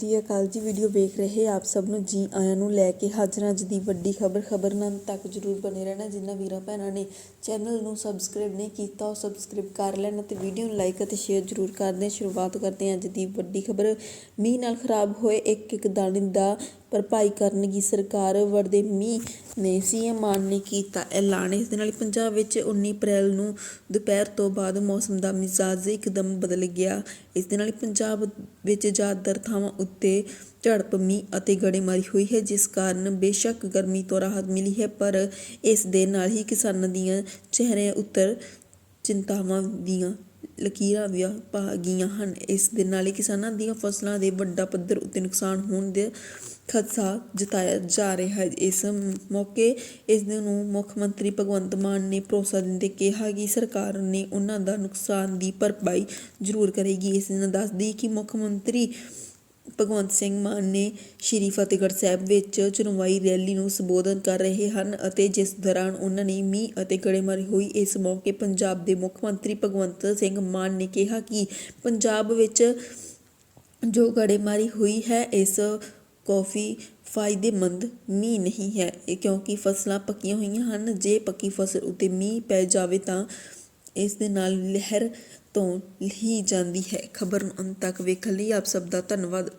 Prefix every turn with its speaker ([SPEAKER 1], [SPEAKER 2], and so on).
[SPEAKER 1] ਸ੍ਰੀ ਅਕਾਲ ਜੀ ਵੀਡੀਓ ਵੇਖ ਰਹੇ ਆਪ ਸਭ ਨੂੰ, ਜੀ ਆਇਆਂ ਨੂੰ ਲੈ ਕੇ ਹਾਜ਼ਰ ਅੱਜ ਦੀ ਵੱਡੀ ਖਬਰ। ਖਬਰ ਨਾਲ ਤੱਕ ਜਰੂਰ ਬਨੇ ਰਹਿਣਾ, ਜਿਨ੍ਹਾਂ ਵੀਰਾਂ ਭੈਣਾਂ ਨੇ ਚੈਨਲ ਨੂੰ ਸਬਸਕ੍ਰਾਈਬ ਨਹੀਂ ਕੀਤਾ, ਉਹ ਸਬਸਕ੍ਰਾਈਬ ਕਰ ਲੈਣ ਅਤੇ ਵੀਡੀਓ ਨੂੰ ਲਾਈਕ ਅਤੇ ਸ਼ੇਅਰ ਜਰੂਰ ਕਰਦੇ ਸ਼ੁਰੂਆਤ ਕਰਦੇ ਹਾਂ ਅੱਜ ਦੀ ਵੱਡੀ ਖਬਰ। ਮੀਂਹ ਨਾਲ ਖਰਾਬ ਹੋਏ ਇੱਕ ਇੱਕ ਦਾਣੇ ਦਾ ਭਰਪਾਈ ਕਰਨਗੀ ਸਰਕਾਰ ਵਰਦੇ ਨੇ ਸੀਐਮ ਮਾਨ ਨੇ ਕੀਤਾ ਐਲਾਨ। ਇਸ ਦੇ ਨਾਲ ਪੰਜਾਬ ਵਿੱਚ 19 ਅਪ੍ਰੈਲ ਨੂੰ ਦੁਪਹਿਰ ਤੋਂ ਬਾਅਦ ਮੌਸਮ ਦਾ ਮਿਜ਼ਾਜ ਇੱਕਦਮ ਬਦਲ ਗਿਆ। ਇਸ ਦੇ ਨਾਲ ਪੰਜਾਬ ਵਿੱਚ ਜ਼ਿਆਦਾਤਰ ਥਾਵਾਂ ਉੱਤੇ ਝੜਪ, ਮੀਂਹ ਅਤੇ ਗੜੇਮਾਰੀ ਹੋਈ ਹੈ, ਜਿਸ ਕਾਰਨ ਬੇਸ਼ੱਕ ਗਰਮੀ ਤੋਂ ਰਾਹਤ ਮਿਲੀ ਹੈ, ਪਰ ਇਸ ਦੇ ਨਾਲ ਹੀ ਕਿਸਾਨਾਂ ਦੀਆਂ ਚਿਹਰਿਆਂ ਉੱਤਰ ਚਿੰਤਾਵਾਂ ਦੀਆਂ, ਲਕੀਰਾਂ ਵੀ ਪਾ ਗਈਆਂ ਹਨ। ਇਸ ਦੇ ਨਾਲ ਹੀ ਕਿਸਾਨਾਂ ਦੀਆਂ ਫਸਲਾਂ ਦੇ ਵੱਡਾ ਪੱਧਰ ਉੱਤੇ ਨੁਕਸਾਨ ਹੋਣ ਦੇ ਖਦਸ਼ਾ ਜਤਾਇਆ ਜਾ ਰਿਹਾ ਹੈ। ਇਸ ਮੌਕੇ ਇਸ ਨੂੰ ਮੁੱਖ ਮੰਤਰੀ ਭਗਵੰਤ ਮਾਨ ਨੇ ਭਰੋਸਾ ਦਿੰਦੇ ਕਿਹਾ ਕਿ ਸਰਕਾਰ ਨੇ ਉਹਨਾਂ ਦਾ ਨੁਕਸਾਨ ਦੀ ਭਰਪਾਈ ਜ਼ਰੂਰ ਕਰੇਗੀ। ਇਸ ਨੇ ਦੱਸਦੀ ਕਿ ਮੁੱਖ ਮੰਤਰੀ ਭਗਵੰਤ ਸਿੰਘ ਮਾਨ ਨੇ ਸ਼੍ਰੀ ਫਤਿਹਗੜ੍ਹ ਸਾਹਿਬ ਵਿੱਚ ਚੁਣਵਾਈ ਰੈਲੀ ਨੂੰ ਸੰਬੋਧਨ ਕਰ ਰਹੇ ਹਨ ਅਤੇ ਜਿਸ ਦੌਰਾਨ ਉਹਨਾਂ ਨੇ ਮੀਂਹ ਅਤੇ ਗੜੇਮਾਰੀ ਹੋਈ। ਇਸ ਮੌਕੇ ਪੰਜਾਬ ਦੇ ਮੁੱਖ ਮੰਤਰੀ ਭਗਵੰਤ ਸਿੰਘ ਮਾਨ ਨੇ ਕਿਹਾ ਕਿ ਪੰਜਾਬ ਵਿੱਚ ਜੋ ਗੜੇਮਾਰੀ ਹੋਈ ਹੈ, ਇਸ ਕਾਫੀ ਫਾਇਦੇਮੰਦ ਮੀਂਹ ਨਹੀਂ ਹੈ, ਕਿਉਂਕਿ ਫਸਲਾਂ ਪੱਕੀਆਂ ਹੋਈਆਂ ਹਨ। ਜੇ ਪੱਕੀ ਫਸਲ ਉੱਤੇ ਮੀਂਹ ਪੈ ਜਾਵੇ ਤਾਂ ਇਸ ਦੇ ਨਾਲ ਲਹਿਰ ਤੋਂ ਹੀ ਜਾਂਦੀ ਹੈ। ਖਬਰ ਨੂੰ ਅੰਤ ਤੱਕ ਵੇਖਣ ਲਈ ਆਪ ਸਭ ਦਾ ਧੰਨਵਾਦ।